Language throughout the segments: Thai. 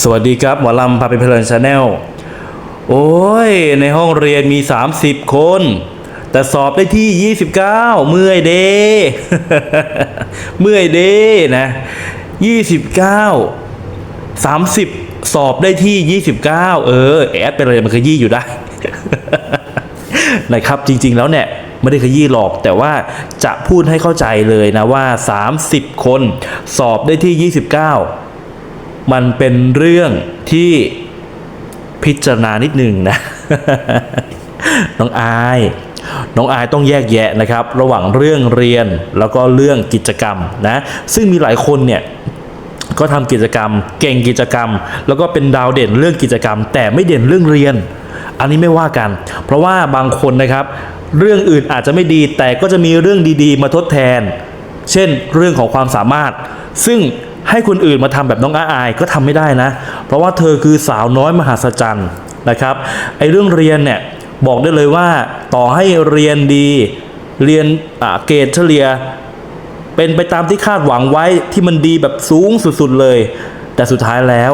สวัสดีครับหมอลำพาไปเพลินชาแนลโอ้ย ในห้องเรียนมี 30 คน แต่สอบได้ที่ 29 เมื่อยเด เมื่อยเดนะ 29 30 สอบได้ที่ 29 เออ แอดไปเลยมันขยี้อยู่ได้ นะครับ จริง ๆ แล้วเนี่ยไม่ได้ขยี้หรอก แต่ว่าจะพูดให้เข้าใจเลยนะว่า 30 คน สอบได้ที่ 29 มันเป็นเรื่องที่พิจารณานิดหนึ่งนะ น้องอาย น้องอายต้องแยกแยะนะครับ ระหว่างเรื่องเรียนแล้วก็เรื่องกิจกรรมนะ ซึ่งมีหลายคนเนี่ยก็ทำกิจกรรม เก่งกิจกรรม แล้วก็เป็นดาวเด่นเรื่องกิจกรรม แต่ไม่เด่นเรื่องเรียน อันนี้ไม่ว่ากัน เพราะว่าบางคนนะครับ เรื่องอื่นอาจจะไม่ดี แต่ก็จะมีเรื่องดีๆ มาทดแทน เช่น เรื่องของความสามารถ ซึ่ง ให้คนอื่นมาทำแบบน้องอาอายก็ทำไม่ได้นะ เพราะว่าเธอคือสาวน้อยมหาศจรรย์นะครับไอ้เรื่องเรียนเนี่ยบอกได้เลยว่าต่อให้เรียนดีเรียนเกรดเฉลี่ย เป็นไปตามที่คาดหวังไว้ที่มันดีแบบสูงสุดๆเลย แต่สุดท้ายแล้ว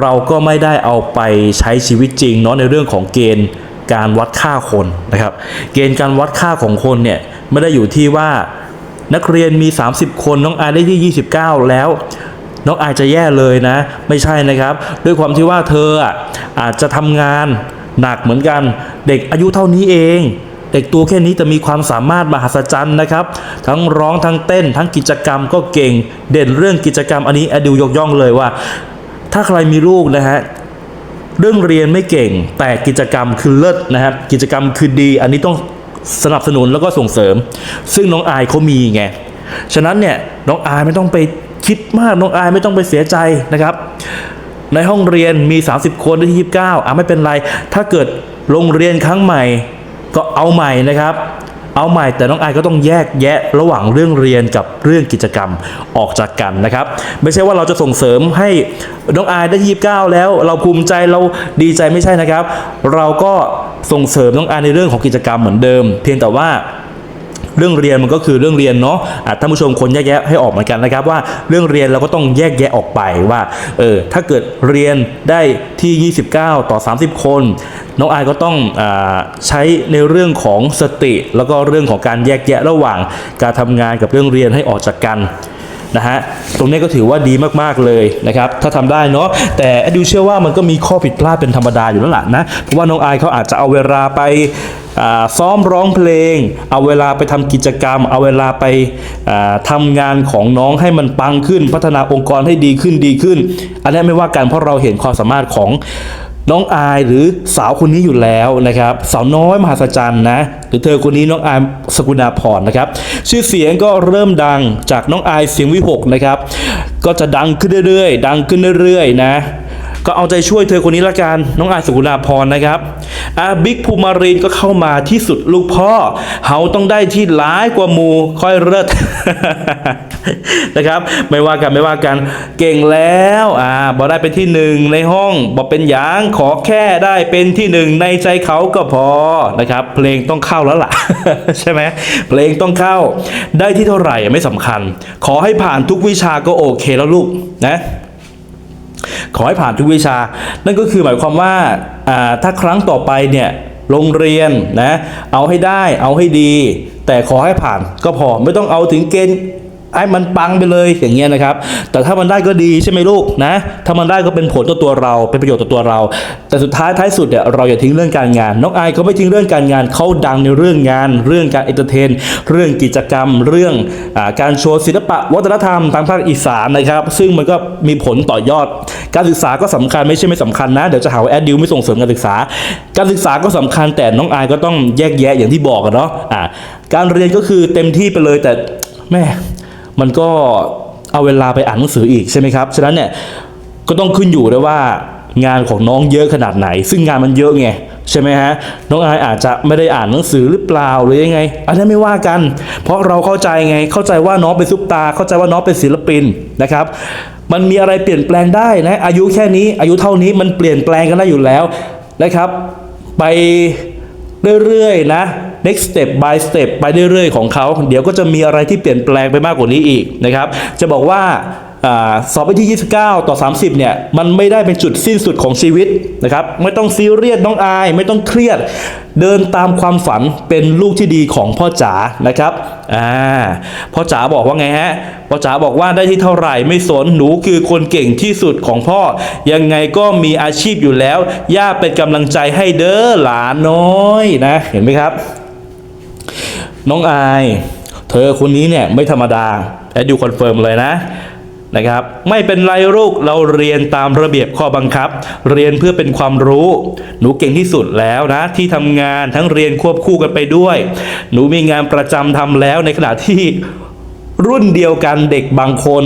เราก็ไม่ได้เอาไปใช้ชีวิตจริงเนาะในเรื่องของเกณฑ์การวัดค่าคนนะครับ เกณฑ์การวัดค่าของคนเนี่ยไม่ได้อยู่ที่ว่า นักเรียนมี 30 คนน้องอายได้ที่ 29 แล้ว น้องอายจะแย่เลยนะ ไม่ใช่นะครับ ด้วยความที่ว่าเธออาจจะทำงานหนักเหมือนกัน เด็กอายุเท่านี้เองเด็กตัวแค่นี้แต่มีความสามารถมหัศจรรย์นะครับ ทั้งร้องทั้งเต้น ทั้งกิจกรรมก็เก่ง เด่นเรื่องกิจกรรมอันนี้อดดิวยกย่องเลยว่า ถ้าใครมีลูกนะฮะเรื่องเรียนไม่เก่งแต่กิจกรรมคือเลิศนะครับกิจกรรมคือดี อันนี้ต้อง สนับสนุนแล้วก็ส่งเสริม ซึ่งน้องอายเขามีไงฉะนั้นเนี่ยน้องอายไม่ต้องไปคิดมากน้องอายไม่ต้องไปเสียใจนะครับ ในห้องเรียนมี 30 คนได้ที่29อะไม่เป็นไร ถ้าเกิดโรงเรียนครั้งใหม่ก็เอาใหม่นะครับ เอาใหม่แต่น้องอายก็ต้องแยกแยะระหว่างเรื่องเรียนกับเรื่องกิจกรรมออกจากกันนะครับ ไม่ใช่ว่าเราจะส่งเสริมให้น้องอายได้ยี่สิบเก้าแล้ว เราภูมิใจเราดีใจไม่ใช่นะครับ เราก็ส่งเสริมน้องอายในเรื่องของกิจกรรมเหมือนเดิม เพียงแต่ว่า เรื่องเรียนมันก็คือเรื่องเรียนเนาะะท่านผู้ชมคนแยกแยะให้ออกเหมือนกันนะครับว่าเรื่องเรียนเราก็ต้องแยกแยะออกไปว่าเออถ้าเกิดเรียนได้ที่ 29 ต่อ 30 คน น้องอายก็ต้องอใช้ในเรื่องของสติ แล้วก็เรื่องของการแยกแยะระหว่างการทำงานกับเรื่องเรียนให้ออกจากกันนะฮะตรงนี้ก็ถือว่าดีมากๆเลยนะครับถ้าทำได้เนาะแต่ดิวเชื่อว่ามันก็มีข้อผิดพลาดเป็นธรรมดาอยู่แล้วล่ะนะเพราะว่าน้องอายเขาอาจจะเอาเวลาไป ซ้อมร้องเพลง เอาเวลาไปทำกิจกรรม เอาเวลาไปอ่าทำงานของน้องให้มันปังขึ้น พัฒนาองค์กรให้ดีขึ้นดีขึ้น อันนี้ไม่ว่ากันเพราะเราเห็นความสามารถของน้องอายหรือสาวคนนี้อยู่แล้วนะครับ สาวน้อยมหัศจรรย์นะหรือเธอคนนี้น้องอายสกุณาพรนะครับ ชื่อเสียงก็เริ่มดังจากน้องอายเสียงวิหกนะครับ ก็จะดังขึ้นเรื่อยๆ ดังขึ้นเรื่อยๆนะ ก็เอาใจช่วยเธอคนนี้ละกันน้องอาสุกุณาพรนะครับอาบิ๊กภูมารินก็เข้ามาที่สุดลูกพ่อเฮาต้องได้ที่ร้ายกว่ามูค่อยเลิศนะครับไม่ว่ากันไม่ว่ากันเก่งแล้วอ่าบอได้เป็นที่หนึ่งในห้องบอกเป็นหยางขอแค่ได้เป็นที่หนึ่งในใจเขาก็พอนะครับ เพลงต้องเข้าแล้วล่ะ ใช่ไหมเพลงต้องเข้า ได้ที่เท่าไหร่ไม่สำคัญ ขอให้ผ่านทุกวิชาก็โอเคแล้วลูกนะ ขอให้ผ่านทุกวิชา นั่นก็คือหมายความว่าถ้าครั้งต่อไปเนี่ยโรงเรียนนะเอาให้ได้เอาให้ดี แต่ขอให้ผ่านก็พอไม่ต้องเอาถึงเกณฑ์ ไอ้มันปังไปเลยอย่างเงี้ยนะครับ แต่ถ้ามันได้ก็ดีใช่ไหมลูกนะ ถ้ามันได้ก็เป็นผลต่อตัวเรา เป็นประโยชน์ต่อตัวเรา แต่สุดท้ายท้ายสุดเนี่ยเราอย่าทิ้งเรื่องการงาน น้องไอายเขาไม่ทิ้งเรื่องการงานเขาดังในเรื่องงาน เรื่องการเอนเตอร์เทน เรื่องกิจกรรม เรื่องอการโชว์ศิลปะ วัฒนธรรมทางภาคอีสานนะครับ ซึ่งมันก็มีผลต่อยอด การศึกษาก็สำคัญไม่ใช่ไม่สำคัญนะ เดี๋ยวจะหาว่าแอดดิวไม่ส่งเสริมการศึกษา การศึกษาก็สำคัญแต่น้องอายก็ต้องแยกแยะอย่างที่บอกกันเนาะอ่าการเรียนก็คือเต็มที่ไปเลยแต่แม่ มันก็เอาเวลาไปอ่านหนังสืออีกใช่ไหมครับ ฉะนั้นเนี่ยก็ต้องขึ้นอยู่ด้วยว่างานของน้องเยอะขนาดไหน ซึ่งงานมันเยอะไงใช่ไหมฮะน้องอายอาจจะไม่ได้อ่านหนังสือหรือเปล่าหรือยังไง อันนั้นไม่ว่ากัน เพราะเราเข้าใจไงเข้าใจว่าน้องเป็นซุปตาร์เข้าใจว่าน้องเป็นศิลปินนะครับ มันมีอะไรเปลี่ยนแปลงได้นะ อายุแค่นี้ อายุเท่านี้มันเปลี่ยนแปลงกันได้อยู่แล้วนะครับ ไปเรื่อยๆนะ next step by step ไปเรื่อยๆของเขา เดี๋ยวก็จะมีอะไรที่เปลี่ยนแปลงไปมากกว่านี้อีกนะครับ จะบอกว่าอสอบไปที่ 29 ต่อ 30 เนี่ย มันไม่ได้เป็นจุดสิ้นสุดของชีวิตนะครับ ไม่ต้องซีเรียสน้องอาย ไม่ต้องเครียด เดินตามความฝันเป็นลูกที่ดีของพ่อจ๋านะครับ อ่า พ่อจ๋าบอกว่าไงฮะ พ่อจ๋าบอกว่าได้ที่เท่าไหร่ไม่สน หนูคือคนเก่งที่สุดของพ่อ ยังไงก็มีอาชีพอยู่แล้ว ย่าเป็นกำลังใจให้เด้อหลานน้อยนะ เห็นไหมครับ น้องอาย เธอคนนี้เนี่ยไม่ธรรมดาแอดยูคอนเฟิร์มเลยนะนะครับ ไม่เป็นไรลูกเราเรียนตามระเบียบข้อบังคับ เรียนเพื่อเป็นความรู้ หนูเก่งที่สุดแล้วนะ ที่ทำงานทั้งเรียนควบคู่กันไปด้วย หนูมีงานประจำทำแล้วในขณะที่รุ่นเดียวกันเด็กบางคน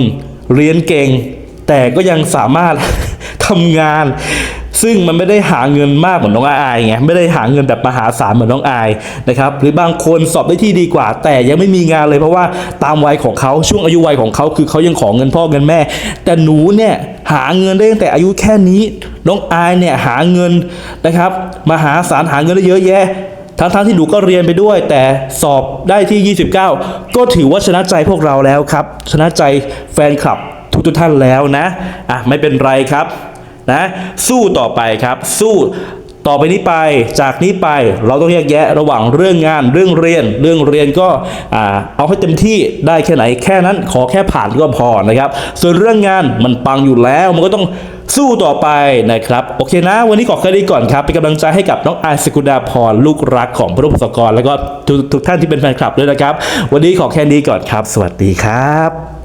เรียนเก่ง แต่ก็ยังสามารถทำงาน ซึ่งมันไม่ได้หาเงินมากเหมือนน้องอายไงไม่ได้หาเงินแบบมหาศาลเหมือนน้องอายนะครับหรือบางคนสอบได้ที่ดีกว่า แต่ยังไม่มีงานเลยเพราะว่าตามวัยของเขาช่วงอายุวัยของเขาคือเขายังขอเงินพ่อเงินแม่ แต่หนูเนี่ยหาเงินได้ตั้งแต่อายุแค่นี้น้องอายเนี่ยหาเงินนะครับมหาศาลหาเงินได้เยอะแยะทั้งๆที่หนูก็เรียนไปด้วย แต่สอบได้ที่ 29 ก็ถือว่าชนะใจพวกเราแล้วครับ ชนะใจแฟนคลับทุกๆท่านแล้วนะ อะ ไม่เป็นไรครับ นะสู้ต่อไปครับ สู้ต่อไปนี้ไปจากนี้ไปเราต้องแยกแยะระหว่างเรื่องงานเรื่องเรียน เรื่องเรียนก็เอาให้เต็มที่ได้แค่ไหนแค่นั้นขอแค่ผ่านก็พอนะครับ ส่วนเรื่องงานมันปังอยู่แล้วมันก็ต้องสู้ต่อไปนะครับโอเคนะ วันนี้ขอแค่นี้ก่อนครับเป็นกำลังใจให้กับน้องอายสกุดาพรลูกรักของพระพุทธกรแล้วก็ทุกทุกท่านที่เป็นแฟนคลับด้วยนะครับ วันนี้ขอแค่นี้ก่อนครับ สวัสดีครับ